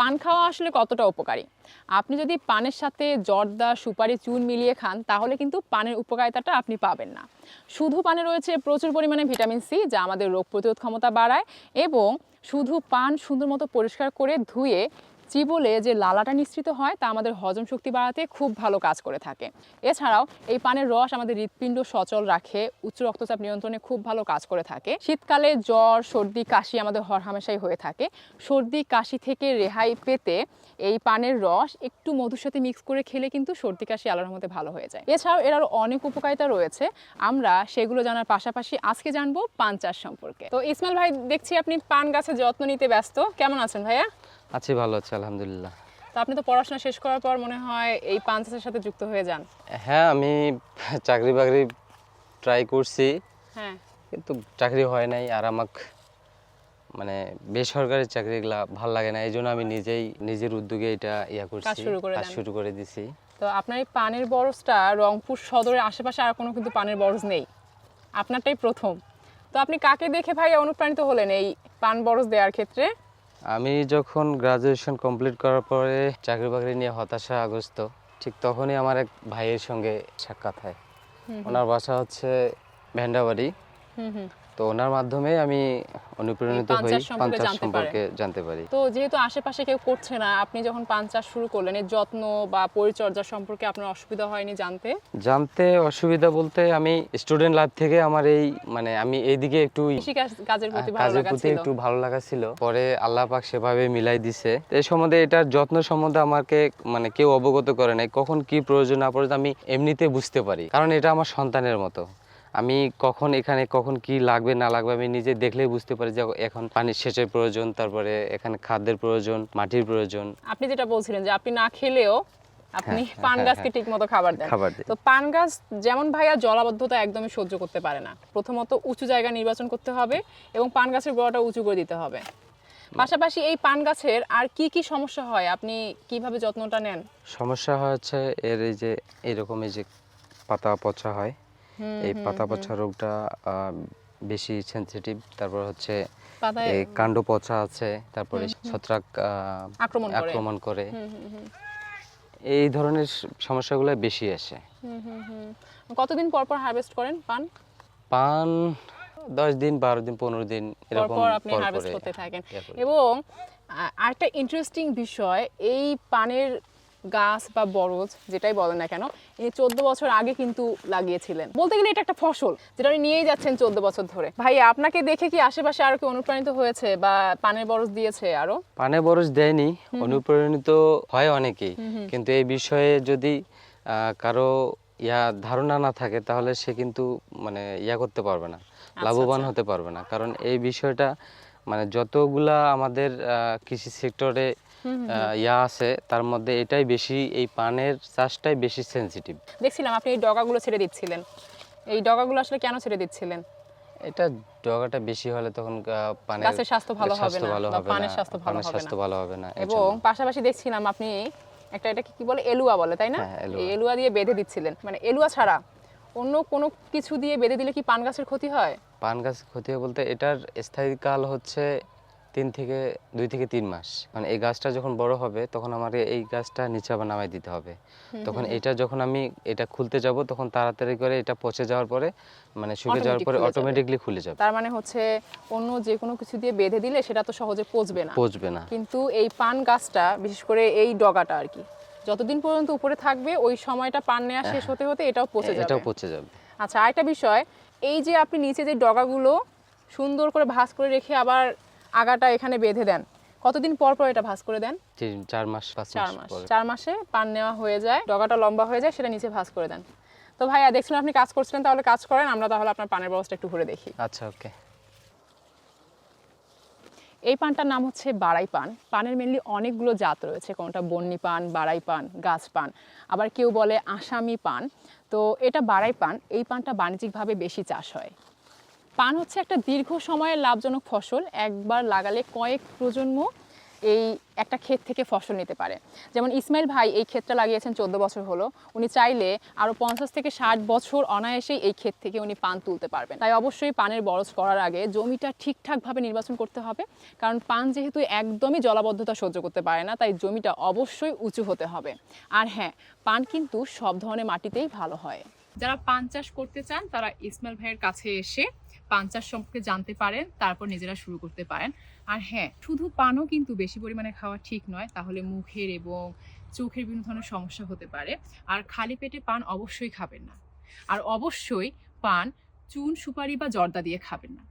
পান খাওয়া আসলে কতটা উপকারী? আপনি যদি পানের সাথে জর্দা, সুপারি, চুন মিলিয়ে খান, তাহলে কিন্তু পানের উপকারিতাটা আপনি পাবেন না। শুধু পানে রয়েছে প্রচুর পরিমাণে ভিটামিন সি, যা আমাদের রোগ প্রতিরোধ ক্ষমতা বাড়ায় এবং শুধু পান সুন্দর মতো পরিষ্কার করে ধুয়ে চিবলে যে লালাটা নিঃসৃত হয়, তা আমাদের হজম শক্তি বাড়াতে খুব ভালো কাজ করে থাকে। এছাড়াও এই পানের রস আমাদের হৃৎপিণ্ড সচল রাখে, উচ্চ রক্তচাপ নিয়ন্ত্রণে খুব ভালো কাজ করে থাকে। শীতকালে জ্বর, সর্দি, কাশি আমাদের হরহামেশাই হয়ে থাকে। সর্দি, কাশি থেকে রেহাই পেতে এই পানের রস একটু মধুর সাথে মিক্স করে খেলে কিন্তু সর্দি, কাশি আল্লাহর মধ্যে ভালো হয়ে যায়। এছাড়াও এর আরও অনেক উপকারিতা রয়েছে। আমরা সেগুলো জানার পাশাপাশি আজকে জানব পান চাষ সম্পর্কে। তো ইসমাইল ভাই, দেখছি আপনি পান গাছের যত্ন নিতে ব্যস্ত। কেমন আছেন ভাইয়া? আছি ভালো আছি আলহামদুলিল্লাহ। তো আপনি তো পড়াশোনা শেষ করার পর মনে হয় এই পান চাষের সাথে যুক্ত হয়ে যান। হ্যাঁ আমি চাকরি বাকরি ট্রাই করছি। হ্যাঁ। কিন্তু চাকরি হয় নাই আর আমাকে মানে বেসরকারি চাকরিগুলা ভালো লাগে না এই জন্য আমি নিজেই নিজের উদ্যোগে এটা ইয়া করছি শুরু করে কাজ শুরু করে দিছি। তো আপনার এই পানের বরজটা রংপুর সদরের আশেপাশে আর কোনো কিন্তু পানের বরজ নেই। আপনারটাই প্রথম। তো আপনি কাকে দেখে ভাই অনুপ্রাণিত হলেন এই পান বরজ দেওয়ার ক্ষেত্রে? আমি যখন গ্রাজুয়েশন কমপ্লিট করার পরে চাকরি বাকরি নিয়ে হতাশা আগস্ত ঠিক তখনই আমার এক ভাইয়ের সঙ্গে সাক্ষাৎ হয়। ওনার বাসা হচ্ছে ভেন্ডাবাড়ি। তো ওনার মাধ্যমে আমি অনুপ্রাণিত পান হই চাষ সম্পর্কে জানতে পারি। তো যেহেতু আশেপাশে কেউ করছে না আপনি যখন পান চাষ শুরু করলেন এর যত্ন বা পরিচর্যা সম্পর্কে আপনার অসুবিধা হয়নি জানতে? জানতে অসুবিধা বলতে আমি স্টুডেন্ট লাইফ থেকে আমার এই মানে আমি এইদিকে একটু কাজের প্রতি কাজের প্রতি একটু ভালো লাগা ছিল। পরে আল্লাহ পাক সেভাবে মিলাই দিছে। এই সম্বন্ধে এটার যত্ন সম্বন্ধে আমাকে মানে কেউ অবগত করে নাই। কখন কি প্রয়োজন না প্রয়োজন আমি এমনিতে বুঝতে পারি। কারণ এটা আমার সন্তানের মতো। আমি কখন এখানে কখন কি লাগবে না লাগবে আমি নিজে দেখলেই বুঝতে পারি যে এখন পানির সেচের প্রয়োজন তারপরে এখানে খাদ্যের প্রয়োজন মাটির প্রয়োজন। আপনি যেটা বলছিলেন যে আপনি না খেলেও আপনি হ্যাঁ, পান হ্যাঁ, গাছকে ঠিক মতো খাবার দেন। তো পান গাছ যেমন ভাইয়া জলাবদ্ধতা একদমই সহ্য করতে পারে না। প্রথমত উঁচু জায়গা নির্বাচন করতে হবে এবং পান গাছের গোড়াটা উঁচু করে দিতে হবে। পাশাপাশি এই পান গাছের আর কি কি সমস্যা হয়? আপনি কীভাবে যত্নটা নেন? সমস্যা হচ্ছে এর এই যে এরকম এই যে পাতা পচা হয়। এই পাতা পচা রোগটা বেশি সেনসিটিভ তারপর হচ্ছে এই কাণ্ড পচা আছে তারপরে ছত্রাক আক্রমণ করে। এই ধরনের সমস্যাগুলো বেশি আসে। কতদিন পর পর হারভেস্ট করেন পান? পান দশ দিন বারো দিন পনেরো দিন এরকম আপনি হারভেস্ট করতে থাকেন। এবং আরেকটা ইন্টারেস্টিং বিষয় এই পানের গাছ বা বরজ যেটাই বলেন না কেন এই চোদ্দ বছর আগে কিন্তু লাগিয়েছিলেন। বলতে গেলে এটা একটা ফসল যেটা আপনি নিয়েই যাচ্ছেন চোদ্দ বছর ধরে। ভাই আপনাকে দেখে কি আশেপাশে আরও কি অনুপ্রাণিত হয়েছে বা পানের বরজ দিয়েছে আরও? পানের বরজ দেয়নি অনুপ্রাণিত হয় অনেকেই। কিন্তু এই বিষয়ে যদি আহ, কারও ইয়া ধারণা না থাকে তাহলে সে কিন্তু মানে ইয়া করতে পারবে না লাভবান হতে পারবে না। কারণ এই বিষয়টা মানে যতগুলা আমাদের কৃষি সেক্টরে ইয়া আছে তার মধ্যে এটাই বেশি এই পানের চাষটাই বেশি সেনসিটিভ দেখছিলাম আপনি এই ডগাগুলো ছেড়ে দিচ্ছিলেন। এই ডগাগুলো আসলে কেন ছেড়ে দিচ্ছিলেন? এটা ডগাটা বেশি হলে তখন পানের গাছের স্বাস্থ্য ভালো হবে না বা পানের স্বাস্থ্য ভালো হবে স্বাস্থ্য ভালো হবে না এবং পাশাপাশি দেখছিলাম আপনি একটা এটা কি বলে এলুয়া বলে তাই না? হ্যাঁ, এই এলুয়া দিয়ে বেঁধে দিচ্ছিলেন। মানে এলুয়া ছাড়া অন্য কোনো কিছু দিয়ে বেঁধে দিলে কি পান গাছের ক্ষতি হয়? পান গাছ ক্ষতি হয় বলতে এটার স্থায়ীকাল হচ্ছে তিন থেকে দুই থেকে তিন মাস। মানে এই গাছটা যখন বড় হবে তখন আমার এই গাছটা নিচে আবার নামাই দিতে হবে। তখন এটা যখন আমি এটা খুলতে যাব তখন তাড়াতাড়ি করে এটা পচে যাওয়ার পরে মানে শুকে যাওয়ার পরে অটোমেটিকলি খুলে যাবে। তার মানে হচ্ছে অন্য যে কোনো কিছু দিয়ে বেঁধে দিলে সেটা তো সহজে পচবে না। পচবে না। কিন্তু এই পান গাছটা বিশেষ করে এই ডগাটা আর কি যতদিন পর্যন্ত উপরে থাকবে ওই সময়টা পান নেওয়া শেষ হতে হতে এটাও পচে যাবে। এটাও পচে যাবে। আচ্ছা আরেকটা বিষয় এই যে আপনি নিচে যে ডগাগুলো সুন্দর করে ভাঁজ করে রেখে আবার আগাটা এখানে বেঁধে দেন কতদিন পর পর এটা ভাঁজ করে দেন? চার মাস চার মাস। চার মাসে পান নেওয়া হয়ে যায় ডগাটা লম্বা হয়ে যায় সেটা নিচে ভাঁজ করে দেন। তো ভাইয়া দেখছিলাম আপনি কাজ করছিলেন তাহলে কাজ করেন আমরা তাহলে আপনার পানের ব্যবস্থা একটু ঘুরে দেখি। আচ্ছা ওকে। এই পানটার নাম হচ্ছে বাড়াই পান। পানের মেনলি অনেকগুলো জাত রয়েছে, কোনটা বন্যি পান, বাড়াই পান, গাছ পান। আবার কেউ বলে আসামি পান। তো এটা বাড়াই পান, এই পানটা বাণিজ্যিকভাবে বেশি চাষ হয়। পান হচ্ছে একটা দীর্ঘ সময়ের লাভজনক ফসল, একবার লাগালে কয়েক প্রজন্ম এই একটা ক্ষেত থেকে ফসল নিতে পারে। যেমন ইসমাইল ভাই এই ক্ষেতটা লাগিয়েছেন চোদ্দ বছর হলো। উনি চাইলে আরও পঞ্চাশ থেকে ষাট বছর অনায়াসেই এই ক্ষেত থেকে উনি পান তুলতে পারবেন। তাই অবশ্যই পানের বরজ করার আগে জমিটা ঠিকঠাকভাবে নির্বাচন করতে হবে। কারণ পান যেহেতু একদমই জলাবদ্ধতা সহ্য করতে পারে না, তাই জমিটা অবশ্যই উঁচু হতে হবে। আর হ্যাঁ পান কিন্তু সব ধরনের মাটিতেই ভালো হয়। যারা পান চাষ করতে চান, তারা ইসমাইল ভাইয়ের কাছে এসে পান চাষ সম্পর্কে জানতে পারেন, তারপর নিজেরা শুরু করতে পারেন। আর হ্যাঁ শুধু পানও কিন্তু বেশি পরিমাণে খাওয়া ঠিক নয়, তাহলে মুখের এবং চোখের বিভিন্ন ধরনের সমস্যা হতে পারে। আর খালি পেটে পান অবশ্যই খাবেন না। আর অবশ্যই পান চুন, সুপারি বা জর্দা দিয়ে খাবেন না।